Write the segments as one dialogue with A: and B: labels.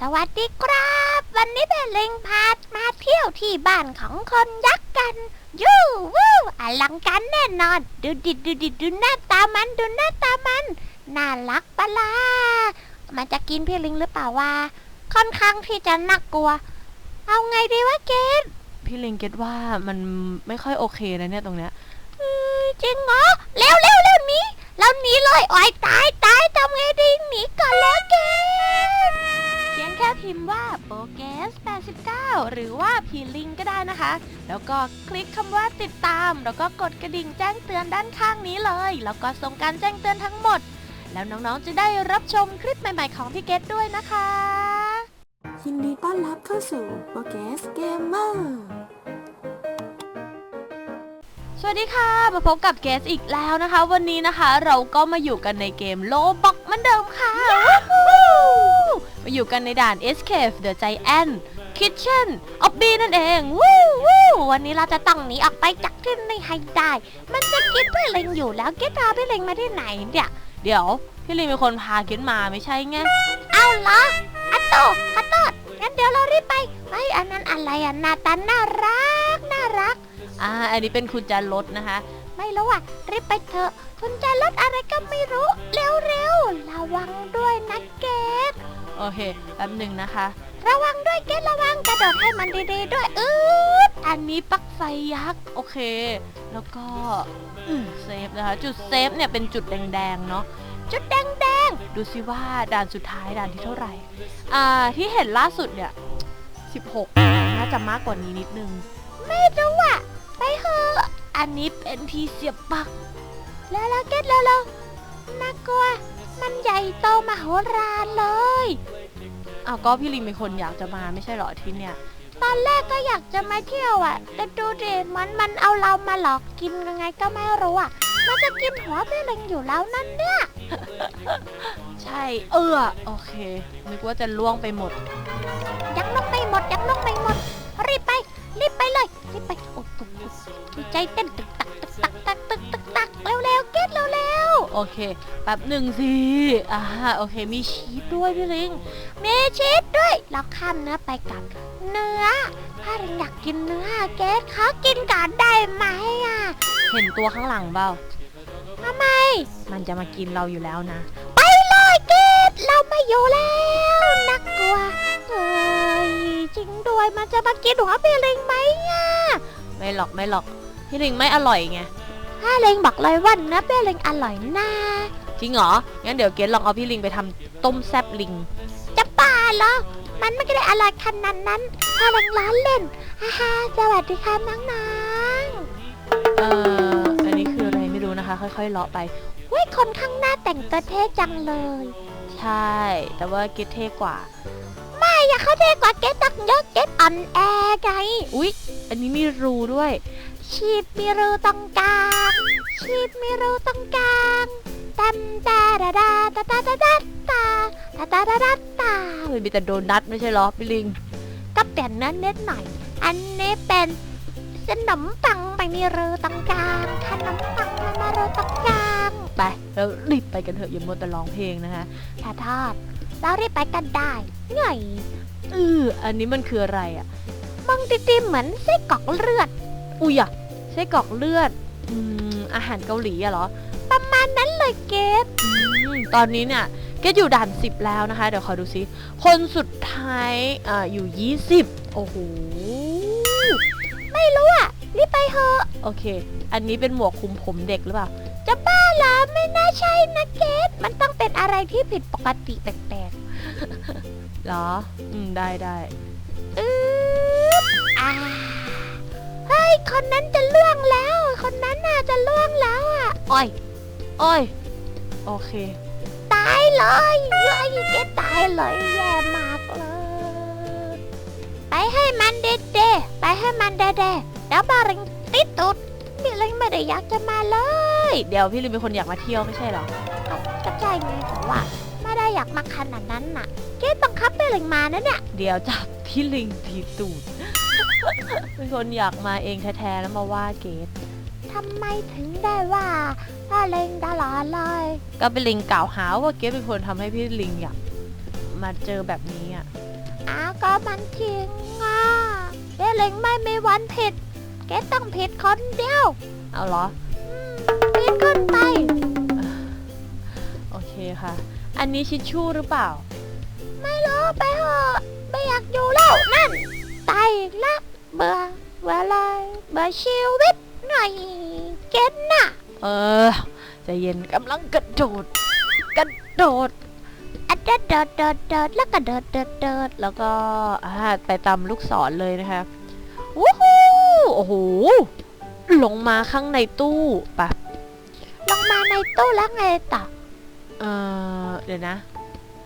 A: สวัสดีครับ วันนี้เป็นเลงพามาเที่ยวที่บ้านของคนยักษ์กัน ยูวูอลังการแน่นอน ดูดิดูดิดูหน้าตามันดูหน้าตามันน่ารักปะล่ะมันจะกินพี่ลิงหรือเปล่าวะค่อนข้างที่จะน่ากลัว เอาไงดีวะเกด
B: พี่ลิงเก็ตว่ามันไม่ค่อยโอเคนะเนี่ยตรงเนี้ย
A: เอ้ยจริงเหรอเร็วเร็วเร็วหนีเราหนีเลยโอ้ยตายตายทำไงดีหนีก่อนแล้วเกด
B: เพียง แค่พิมพ์ว่าโปเกส89 หรือว่าพีลิงก็ได้นะคะ แล้วก็คลิกคำว่าติดตาม แล้วก็กดกระดิ่งแจ้งเตือนด้านข้างนี้เลย แล้วก็ส่งการแจ้งเตือนทั้งหมด แล้วน้องๆจะได้รับชมคลิปใหม่ๆของพี่เกตด้วยนะคะ
C: ยินดีต้อนรับเข้าสู่โปรแกสเกมเมอร์
B: สวัสดีค่ะ มาพบกับเกสอีกแล้วนะคะ วันนี้นะคะเราก็มาอยู่กันในเกมโลบ็อกเหมือนเดิมค่ะวู้ฮู้มาอยู่กันในด่าน Escape the Giant Kitchen of B นั่นเองวู้วู้
A: วันนี้เราจะต้องหนีออกไปจากที่นี่ให้ได้ มันจะกินพี่เล็งอยู่แล้วเกดพาพี่เล็งมาที่ไหนเนี่ย
B: เดี๋ยวพี่เลิงเป็นคนพาเกสมาไม่ใช่ไง
A: เอาเหรออะโตขอโทษงั้นเดี๋ยวเรารีบไปเฮ้ยอันนั้นอะไรอะหน้าตาน่ารักน่ารัก
B: อ่า อันนี้เป็นคุณจารถนะคะ
A: ไม่รู้อะ รีบไปเถอะคุณจะลดอะไรก็ไม่รู้ เร็วๆ ระวังด้วยนะเกด
B: โอเค แป๊บหนึ่งนะคะ
A: ระวังด้วยเกดระวังกระโดดให้มันดีๆด้วยอืด
B: อันนี้ปลั๊กไฟยักษ์ โอเค แล้วก็อืมเซฟนะคะ จุดเซฟเนี่ยเป็นจุดแดงๆ เนาะ
A: จุดแดง
B: ดูสิว่าด่านสุดท้ายด่านที่เท่าไหร่ อ่า ที่เห็นล่าสุดเนี่ย 16 น่าจะมากกว่านี้นิดนึง
A: ๆไม่รู้อะไปเถอะ
B: อันนี้เป็นที่เสียบปลั๊ก
A: แล้วแล้วเกดเร็วๆน่ากลัว มันใหญ่โตมโหฬารเลย
B: อ้าวก็พี่ลิงเป็นคนอยากจะมาไม่ใช่เหรอที่เนี่ย
A: ตอนแรกก็อยากจะมาเที่ยวอะ แต่ดูดิเหมือนมันเอาเรามาหลอกกินยังไงก็ไม่รู้อะ มันจะกินหัวพี่เล็งอยู่แล้วนั่นเนี่ย
B: ใช่ เออ โอเค นึกว่าจะล่วงไปหมด
A: ยังลงไม่หมดยังลงไม่หมด รีบไป รีบไปเลย รีบไป ใจเต้นตึกตักตึกตักตักตึกตึกตักเร็วๆเก็ตเร็ว
B: โอเคแป๊บหนึ่งสิอ่าโอเคมีชีสด้วยพี่ลิง
A: มีชีสด้วยเราข้ามเนื้อไปกับเนื้อถ้าเราอยากกินเนื้อเกตเขากินก่อนได้ไหมอะ
B: เห็นตัวข้างหลังเปล่า
A: ทำไม
B: มันจะมากินเราอยู่แล้วนะ
A: ไปเลยเกตเราไม่อยู่แล้วนักกลัวเฮ้ยจริงด้วยมันจะมากินหัวพี่ลิงไหมอะ
B: ไม่หรอกไม่หรอก พี่ลิงไม่อร่อยไง
A: ถ้าลิงบอกเลยว่าเนื้อพี่ลิงอร่อยนะ
B: จริงเหรอ งั้นเดี๋ยวเกดลองเอาพี่ลิงไปทำต้มแซบลิง
A: จะป่าเหรอ มันไม่ได้อร่อยขนาดนั้นถ้าลิงล้อเล่นฮ่าฮ่าสวัสดีค่ะน้อง
B: เอ่อ อันนี้คืออะไรไม่รู้นะคะ ค่อยๆเลาะไป
A: ๆเว้ยคนข้างหน้าแต่งตัวเท่จังเลย
B: ใช่ แต่ว่าเกดเท่กว่า
A: ไม่ อยากเข้าเท่กว่าเกตตักยอะเกตอ่อนแอไง
B: อุ๊ย อันนี้มีรูด้วย
A: ชีดมีรูตรงกลาง ชีดมีรูตรงกลางตำตาดาดาตาตาตาตาตาตาตาตาตาตา
B: เฮ้ยมีแต่โดนัทไม่ใช่หรอพี่ลิง
A: ก็เปลี่ยนเนื้อนิดหน่อย อันนี้เป็นขนมปังไม่มีรูตรงกลางขนมปังม่มีรูตรงกลาง
B: ไปแล้วรีบไปกันเถอะอย่ามัวแต่ร้องเพลงนะคะ
A: ถ้าทอด เรารีบไปกันได้ไง
B: เอออันนี้มันคืออะไรอะ
A: มองดีๆเหมือนไส้กรอกเลือด
B: อุ้ยอะไส้กรอกเลือดอืมอาหารเกาหลีอะเหรอ
A: ประมาณนั้นเลยเกด
B: อืมตอนนี้เนี่ยเกดอยู่ด่านสิบแล้วนะคะ เดี๋ยวขอดูซิ คนสุดท้ายอ่าอยู่ยี่สิบโอ้โห
A: ไม่รู้อะรีบไปเถอะ
B: โอเค อันนี้เป็นหมวกคลุมผมเด็กหรือเปล่า
A: จะบ้าเหรอ ไม่น่าใช่นะเกดมันต้องเป็นอะไรที่ผิดปกติแปลก
B: เหรอ อืม ได้ได้
A: ๆอืออ่าเฮ้ย คนนั้นจะล่วงแล้ว คนนั้นน่าจะล่วงแล้วอะ
B: อ้อยอ้อยโอเค
A: ตายเลยเฮ้ยเกดตายเลยแย่มากเลย ไปให้มันเด็ดๆไปให้มันเด็ดๆแล้วบาริงติดตุดนี่เลยไม่ได้อยากจะมาเลย
B: เฮ้ยเดี๋ยวพี่ลินเป็นคนอยากมาเที่ยวไม่ใช่เหรอ
A: เอาก็ใช่ไงแต่ว่าไม่ได้อยากมาขนาดนั้นน่ะ เกดบังคับไปเลยมานะเนี่ย
B: เดี๋ยวจับพี่ลิงทีตูด เป็นคนอยากมาเองแท้ๆแล้วมาว่าเกด
A: ทำไมถึงได้ว่าพ่อเล็งตลอดเลย
B: ก็เป็นลิงกล่าวหาว่าเกดเป็นคนทำให้พี่ลิงอยากมาเจอแบบนี้อะ
A: ออาก็มันทิ้งอะเจ๊เล็งไม่มีวันผิด เกดต้องผิดคนเดียว
B: เอาเหรอ
A: ปีนขึ้นไป
B: โอเคค่ะ อันนี้ชิชชู่หรือเปล่า
A: ไม่รู้ไปเถอะไม่อยากอยู่แล้วนั่นตายอีกแล้วเบื่อเบื่อเลยเบื่อชีวิตหน่อยเกดน่ะ
B: เออใจะเย็นกำลังกระโดดกระโดด
A: อัดเดิดเดิดเดิดเดิดแล้วก็เดิดเดิดเดิด
B: แล้วก็อ่าไปตามลูกศรเลยนะคะวู้ฮู้โอ้โห ลงมาข้างในตู้ปะ
A: ลงมาใน ตู้แล้วไงต่อ
B: เออเดี๋ยวนะ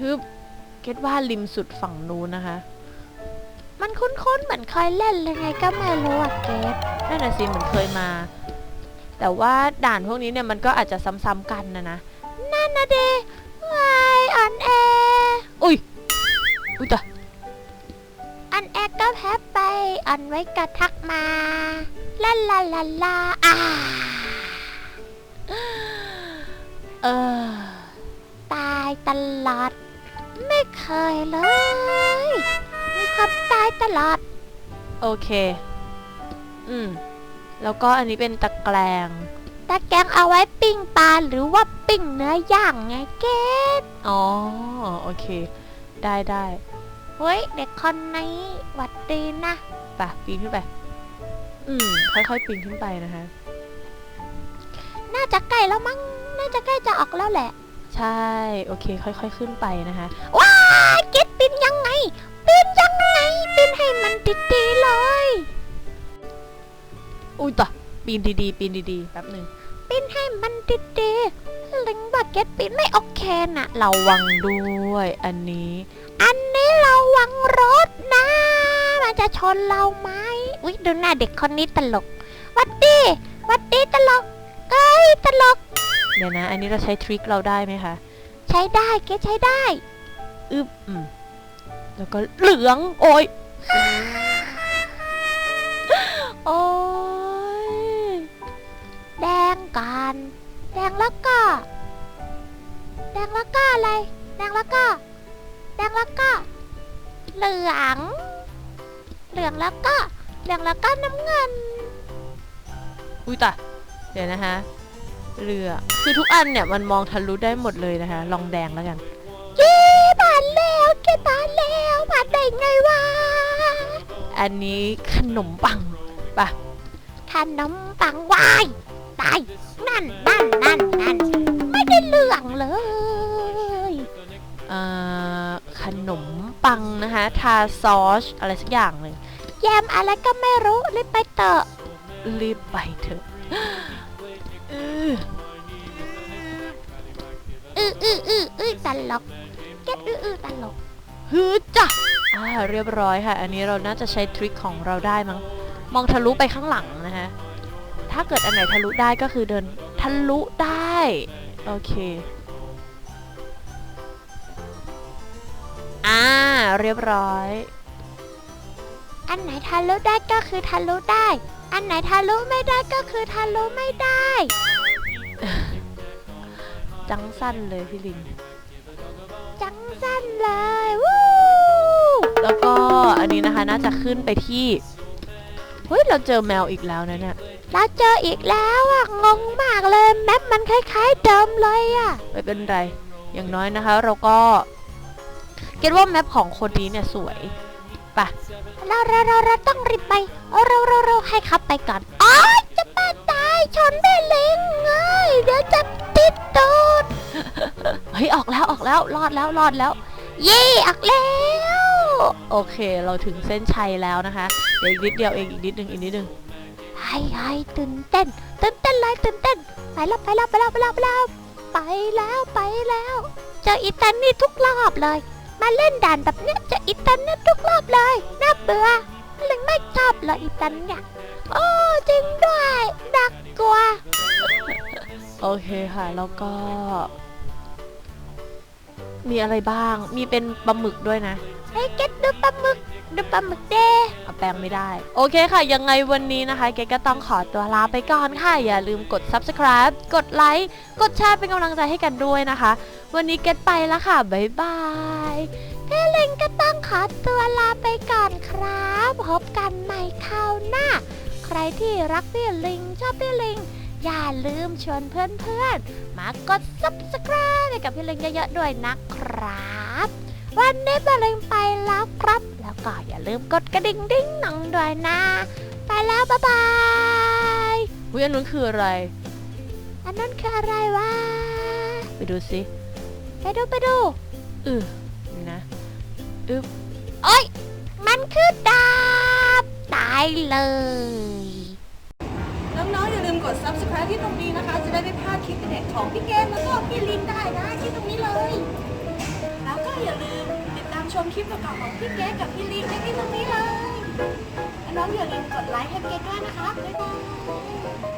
B: ฮึบเก็ตว่าริมสุดฝั่งนู้นนะคะ
A: มันคุ้นๆเหมือนเคยเล่นเลยไงก็ไม่รู้อะเกด
B: นั่นน่ะสิเหมือนเคยมา แต่ว่าด่านพวกนี้เนี่ยมันก็อาจจะซ้ำๆกันนะนะ
A: นั่นนะเดวายอ่อนแอ
B: อุ้ยอุ้ยตาย
A: อันแอร์ก็แพ้ไปอันไว้กระทักมาลาลาลาลาอ่า ตายตลอด ไม่เคยเลย มีความตายตลอด
B: โอเค อืม แล้วก็อันนี้เป็นตะแกรง
A: ตะแกรงเอาไว้ปิ้งปลาหรือว่าปิ้งเนื้อย่างไงเกด
B: อ๋อ โอเค ได้ได้
A: เฮ้ย เด็กคนนี้หวัดดีนะ
B: ไปปีนขึ้นไป อืม ค่อยๆปีนขึ้นไปนะคะ
A: น่าจะใกล้แล้วมั้ง น่าจะใกล้จะออกแล้วแหละ
B: ใช่ โอเค ค่อย ๆ ขึ้นไปนะคะ
A: ว้าเกดปีนยังไงปีนยังไงปีนให้มันดีๆเลย
B: อุ้ยตะปีนดีๆปีนดีๆแป๊บหนึ่ง
A: ปีนให้มันดีๆลิงบอกเกดปีนไม่โอเคน่ะ
B: ระวังด้วย อันนี้
A: อันนี้เราวังรถนะ มันจะชนเราไหมอุ๊ยดูหน้าเด็กคนนี้ตลกวัดดีวัดดีตลกเอ้ยตลก
B: เดี๋ยวนะ อันนี้เราใช้ทริคเราได้ไหมคะ
A: ใช้ได้เกดใช้ได้
B: อึบอืมแล้วก็เหลืองโอ้ยโอ้ย
A: แดงก่อนแดงแล้วก็ แดงแล้วก็อะไร แดงแล้วก็ แดงแล้วก็ เหลือง เหลืองแล้วก็ เหลืองแล้วก็น้ำเงิน
B: อุ้ยตายเดี๋ยวนะคะ เรือ คือทุกอันเนี่ยมันมองทะลุได้หมดเลยนะคะ ลองแดงแล้วกัน
A: เย้ผ่านแล้วเกดผ่านแล้วผ่านได้ไงวะ
B: อันนี้ขนมปังปะ
A: ขนมปังวายตายนั่นนั่นนั่นนั่นไม่ได้เหลืองเลย
B: เอ่อขนมปังนะคะ ทาซอสอะไรสักอย่างหนึ่ง
A: แยมอะไรก็ไม่รู้รีบไปเถอะ
B: รีบไปเถอะ
A: อืออืออืออือตลกเก็ตอืออือตลก
B: ฮือจ้ะอ่าเรียบร้อยค่ะ อันนี้เราน่าจะใช้ทริคของเราได้มั้ง มองทะลุไปข้างหลังนะคะถ้าเกิดอันไหนทะลุได้ก็คือเดินทะลุได้ โอเค อ่า เรียบร้อย
A: อันไหนทะลุได้ก็คือทะลุได้ อันไหนทะลุไม่ได้ก็คือทะลุไม่ได้
B: จังสั้นเลยพี่ลิน
A: จังสั้นเลยวู้
B: แล้วก็อันนี้นะคะน่าจะขึ้นไปที่เฮ้ยเราเจอแมวอีกแล้วนะเนี่ย
A: เราเจออีกแล้วอะงงมากเลยแมปมันคล้ายๆเดิมเลยอะ
B: ไม่เป็นไรอย่างน้อยนะคะ เราก็เก็ตว่าแมปของคนนี้เนี่ยสวยปะ
A: เราเราเราเราต้องรีบไปเอาเราเราเราให้ขับไปก่อนอ๋อจะป้าตายชนได้เล็งเอ้ยเดี๋ยวจะติดตูด
B: เฮ้ยออกแล้วออกแล้วรอดแล้วรอดแล้ว
A: เย่ออกแล้ว
B: โอเคเราถึงเส้นชัยแล้วนะคะเดี๋ยวอีกนิดเดียวเองอีกนิดนึงอีกนิดนึง
A: ไฮไฮตื่นเต้นตื่นเต้นเลยตื่นเต้นไปแล้วไปแล้วไปแล้วไปแล้วไปแล้วไปแล้วไปแล้วเจออิตานี่ทุกรอบเลย มาเล่นด่านแบบเนี้ยเจะอิตานี่ทุกรอบเลยน่าเบื่อเลยไม่ชอบเลยอิตาเนี่ยโอ้จริงด้วยน่า กลัว
B: โอเคค่ะ แล้วก็ มีอะไรบ้าง มีเป็นปลาหมึกด้วยนะ
A: ไอ้เก็ตดูปลาหมึกดูปลาหมึกเด้
B: เอาแปลงไม่ได้ โอเคค่ะ ยังไงวันนี้นะคะเกดก็ต้องขอตัวลาไปก่อนค่ะ อย่าลืมกด subscribe กดไลค์ กดแชร์เป็นกำลังใจให้กันด้วยนะคะ วันนี้เกดไปแล้วค่ะ บ๊ายบาย
A: เฮ้พี่ลิงก็ต้องขอตัวลาไปก่อนครับ พบกันใหม่คราวหน้า ใครที่รักพี่ลิง ชอบพี่ลิง อย่าลืมชวนเพื่อนๆ มากด subscribe ให้กับพี่ลิงเยอะๆด้วยนะครับ วันนี้พี่ลิงไปแล้วครับ แล้วก็อย่าลืมกดกระดิ่งดิ้งหนังด้วยนะ ไปแล้วบ๊ายบาย
B: อุ้ยอันนู้นคืออะไร
A: อันนั้นคืออะไรวะ
B: ไปดูสิ
A: ไปดูไปดู
B: อือนะ
A: โอ้ยมันคือดาบ ตายเลย
C: น้องๆอย่าลืมก ด subscribe ที่ตรงนี้นะคะ จะได้ไม่พลาดคลิปเด็ดของพี่เกมแล้วก็พี่ลินได้นะที่ตรงนี้เลย แล้วก็อย่าลืมติดตามชมคลิปเก่าๆของพี่เกมกับพี่ลินได้ที่ตรงนี้เลยและน้องอย่าลืมกดไลค์ให้เกมด้วยนะคะบ๊ายบาย